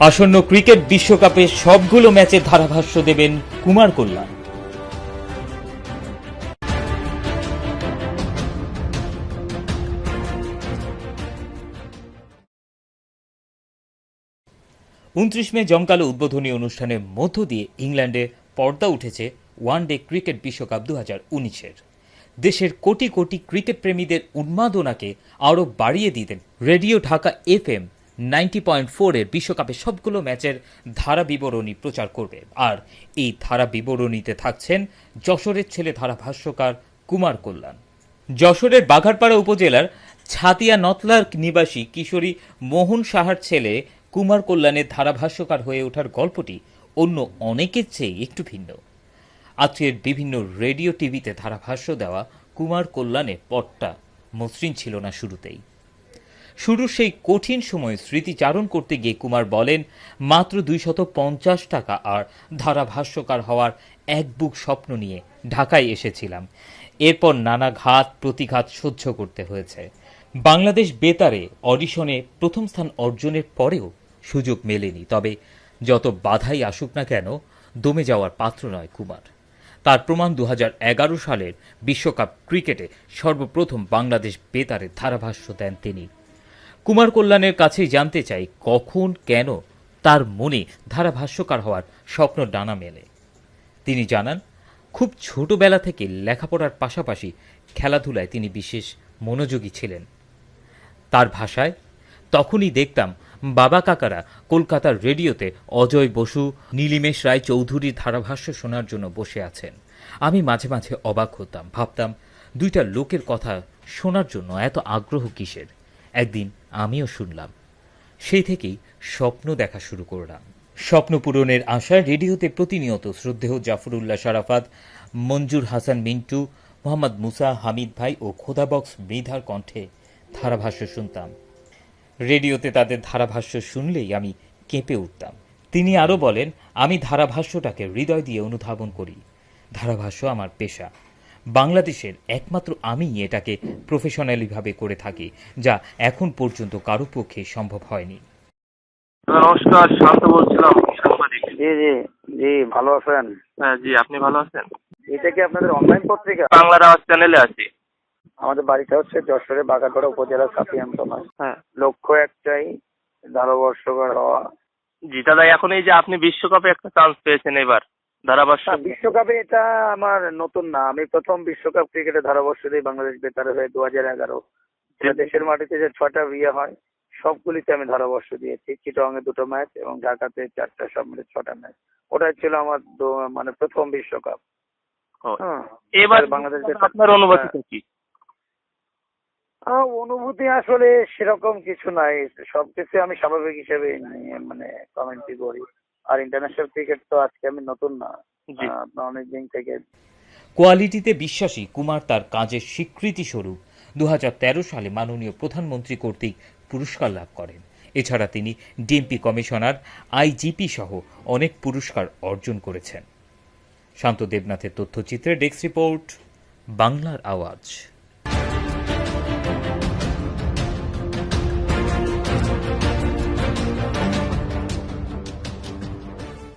আসন্ন ক্রিকেট বিশ্বকাপে সবগুলো ম্যাচে ধারাভাষ্য দেবেন কুমার কল্যাণ। উনত্রিশ মে জমকালো উদ্বোধনী অনুষ্ঠানের মধ্য দিয়ে ইংল্যান্ডে পর্দা উঠেছে ওয়ান ডে ক্রিকেট বিশ্বকাপ দু হাজার উনিশের। দেশের কোটি কোটি ক্রিকেট প্রেমীদের উন্মাদনাকে আরও বাড়িয়ে দিতেন radio Dhaka F M ninety point ফোরের বিশ্বকাপের সবগুলো ম্যাচের ধারা বিবরণী প্রচার করবে। আর এই ধারা বিবরণীতে থাকছেন যশোরের ছেলে ধারাভাষ্যকার কুমার কল্যাণ। যশোরের বাঘারপাড়া উপজেলার ছাতিয়া নতলার নিবাসী কিশোরী মোহন সাহার ছেলে কুমার কল্যাণের ধারাভাষ্যকার হয়ে ওঠার গল্পটি অন্য অনেকের চেয়ে একটু ভিন্ন। আজকের বিভিন্ন রেডিও টিভিতে ধারাভাষ্য দেওয়া কুমার কল্যাণের পটটা মসৃণ ছিল না শুরুতেই। শুরুর সেই কঠিন সময় স্মৃতিচারণ করতে গিয়ে কুমার বলেন, মাত্র দুইশত পঞ্চাশ টাকা আর ধারাভাষ্যকার হওয়ার এক বুক স্বপ্ন নিয়ে ঢাকায় এসেছিলাম। এরপর নানা ঘাত, প্রতিঘাত সহ্য করতে হয়েছে। বাংলাদেশ বেতারে অডিশনে প্রথম স্থান অর্জনের পরেও সুযোগ মেলেনি। তবে যত বাধাই আসুক না কেন, দমে যাওয়ার পাত্র নয় কুমার। তার প্রমাণ দু হাজার এগারো সালের বিশ্বকাপ ক্রিকেটে সর্বপ্রথম বাংলাদেশ বেতারে ধারাভাষ্য দেন তিনি। কুমার কল্যাণের কাছেই জানতে চাই কখন, কেন তার মনে ধারাভাষ্যকার হওয়ার স্বপ্ন ডানা মেলে। তিনি জানান, খুব ছোটবেলা থেকে লেখাপড়ার পাশাপাশি খেলাধুলায় তিনি বিশেষ মনোযোগী ছিলেন। তার ভাষায়, তখনই দেখতাম বাবা কাকারা কলকাতার রেডিওতে অজয় বসু, নীলিমেশ রায় চৌধুরীর ধারাভাষ্য শোনার জন্য বসে আছেন। আমি মাঝে মাঝে অবাক হতাম, ভাবতাম, দুইটা লোকের কথা শোনার জন্য এত আগ্রহ কিসের? একদিন আমিও শুনলাম। সেই থেকেই স্বপ্ন দেখা শুরু করলাম। স্বপ্ন পূরণের আশায় রেডিওতে প্রতিনিয়ত শ্রদ্ধেয় জাফরুল্লাহ শারাফাত, মঞ্জুর হাসান মিন্টু, মোহাম্মদ মুসা হামিদ ভাই ও খোদাবক্স মৃধার কণ্ঠে ধারাভাষ্য শুনতাম। রেডিওতে তাদের ধারাভাষ্য শুনলেই আমি কেঁপে উঠতাম। তিনি আরও বলেন, আমি ধারাভাষ্যটাকে হৃদয় দিয়ে অনুধাবন করি। ধারাভাষ্য আমার পেশা। বাংলাদেশের একমাত্র আমি এটাকে প্রফেশনালিভাবে করে থাকি যা এখন পর্যন্ত কারও পক্ষে সম্ভব হয়নি। নমস্কার শান্ত বলছিলাম। সাংবাদিক জি জি জি ভালো আছেন? হ্যাঁ জি আপনি ভালো আছেন? এটা কি আপনাদের অনলাইন পত্রিকা? বাংলার আওয়াজ চ্যানেলে আছি। আমাদের বাড়িটা হচ্ছে যশোরের বাগাগড়া উপজেলার সাপিয়ান্তনায় হ্যাঁ। লক্ষ্য একটাই ধারাবর্ষকর হওয়া। জি দাদা এখন এই যে আপনি বিশ্বকাপে একটা চান্স পেয়েছেন এবার। ধারাভাষ্য বিশ্বকাপে এটা আমার নতুন না। আমি প্রথম বিশ্বকাপ ক্রিকেটে দিই বাংলাদেশ বেতারে হয়ে দু হাজার এগারো দেশের মাটিতে যে ছটা বিয়ে হয় সবগুলিতে আমি ধারাবর্ষ দিয়েছি। চিটংয়ে দুটো ম্যাচ এবং ঢাকাতে চারটা সব মিলে ছটা ম্যাচ। ওটাই ছিল আমার মানে প্রথম বিশ্বকাপ। হ্যাঁ। এবার বাংলাদেশ আপনার অনুভূতিটা কি? অনুভূতি আসলে সেরকম কিছু নাই। সবকিছু আমি স্বাভাবিক হিসেবে মানে কমেন্টই করি। আর ইন্টারন্যাশনাল ক্রিকেট তো আজকে আমি নতুন না। আপনার অনেকদিন থেকে কোয়ালিটিতে বিশ্বাসী কুমার তার কাজের স্বীকৃতি স্বরূপ দু হাজার তেরো সালে মাননীয় প্রধানমন্ত্রী কর্তৃক পুরস্কার লাভ করেন। এছাড়া তিনি ডিএমপি কমিশনার আইজিপি সহ অনেক পুরস্কার অর্জন করেছেন। শান্ত দেবনাথের তথ্যচিত্রে ডেস্ক রিপোর্ট বাংলার আওয়াজ।